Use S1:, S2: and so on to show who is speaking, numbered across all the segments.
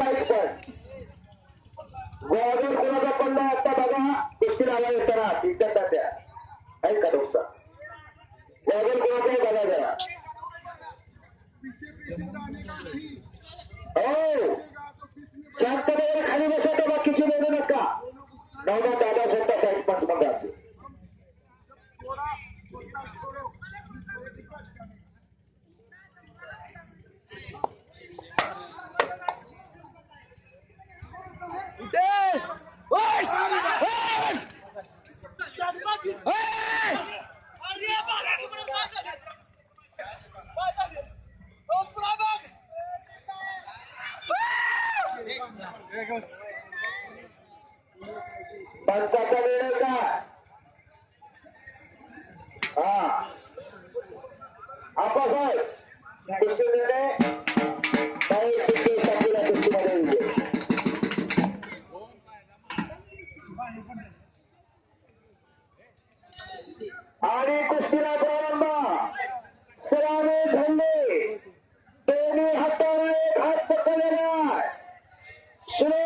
S1: Side कोणाचा पडला आता बघा. कुस्ती लावा येताना तिथं तात्या ऐका तुमचा? गोवागर कोणाचाही बघा जरा. हो. शांत वगैरे खाली बसा तर बाकीची बोलू नका. नवना दादा स्वतः साईड पण मध्ये पंचाचा निर्णय काय हा. आपासाहेब कुस्ती निर्णय काही सिद्धेसाठीला आणि कुस्तीला प्रारंभ. सलामी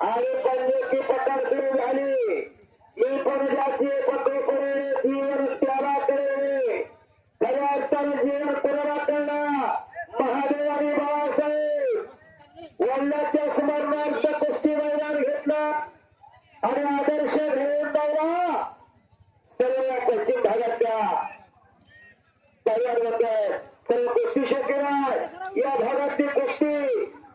S1: आणि पंजे की पकड सुरू झाली मी ज्याची पकड पडेल जीवन त्याला करेल खऱ्या अर्थाने जीवन कोणाला करणार महादेव आणि बाळासाहेब वडिलांच्या स्मरणार्थ कुस्ती मैदान घेतला आणि आदर्श घेऊन लावला सर्व पश्चिम भागातल्या तयार होत सर्व कुस्ती शक्य या भागातली कुस्ती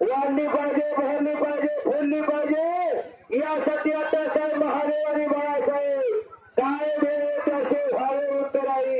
S1: वाढली पाहिजे भरली पाहिजे फुलली पाहिजे यासाठी आता साहेब महादेव आणि बाळासाहेब काय वेळ तसे व्हावे उत्तराई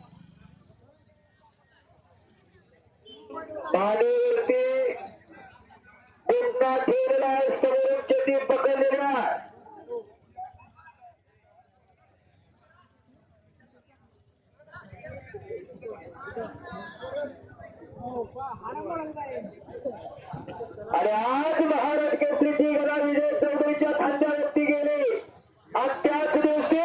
S1: आहे मानेवरती गुप्ता ठेवलेला आहे पकडलेला आणि आज महाराज केसरीची गदा विजय चौधरीच्या खांद्यावरती गेली. आणि त्याच दिवशी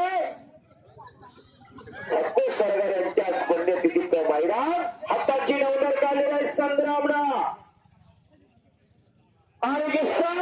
S1: छत्तीस सरकार यांच्या स्पर्धेतिथीचं मैदान हाताची नवलर काढलेला आहे संग्रामला आणि किस्सा